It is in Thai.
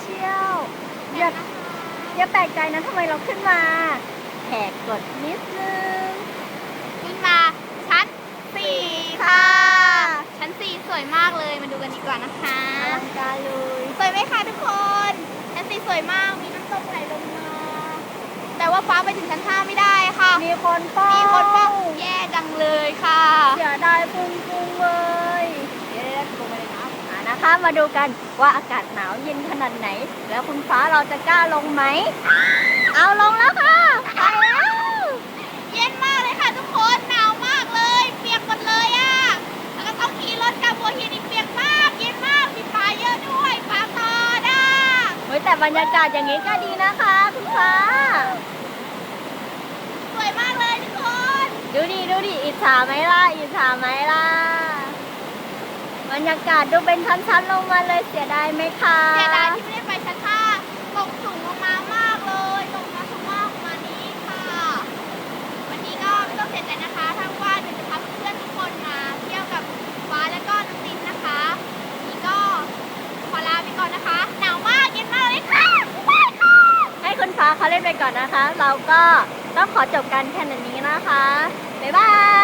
เชียลอย่าอย่าแปลกใจนะทำไมเราขึ้นมาแหกกฎนิดนึง ขึ้นมาชั้นสี่ค่ะ ชั้นสี่สวยมากเลย มาดูกันดีกว่านะคะอลังการเลย สวยไหมคะทุกคน ชั้นสี่สวยมาก มีน้ำตกไหลลงมา แต่ว่าฟ้าไปถึงชั้นห้าไม่ได้ค่ะ มีคนเฝ้ามีคนเฝ้าแย่จังเลยค่ะ เสียดายปุงปุงเลยเดี๋ยวๆลงไปเลยนะอ่านะคะ มาดูกันว่าอากาศหนาวเย็นขนาดไหน แล้วคุณฟ้าเราจะกล้าลงไหม เอาลงแล้วค่ะไปแล้วเย็นมากเลยค่ะทุกคนหนาวมากเลย เปียกหมดเลยอะ่ะแล้วก็ต้องขี่รถกลับหัวหินอีกเปียกมาก เย็นมากมีปลาเยอะด้วยปลาตอดอะเฮ้ยแต่บรรยากาศอย่างนี้ก็ดีนะคะ คุณฟ้า สวยมากเลยทุกคน ดูดิดูดิอิจฉาไหมล่ะอิจฉาไหมล่ะ บรรยากาศดูเป็นชั้นๆลงมาเลยเสียดายไหมคะเสียดายที่ไม่ได้ไปชั้นห้าตกสูงลงมามากเลยตกมาสูงมากประมาณนี้ค่ะ วันนี้ก็ไม่ต้องเสียใจนะคะถ้าว่าเดี๋ยวจะพาเพื่อนๆทุกคนมาเที่ยวกับฟ้าและก็น้องตินนะคะวันนี้ก็ขอลาไปก่อนนะคะหนาวมากเย็นมากเลยค่ะบ๊ายบายค่ะให้คุณฟ้าเขาเล่นไปก่อนนะคะ เราก็ต้องขอจบกันแค่นี้นะคะบ๊ายบาย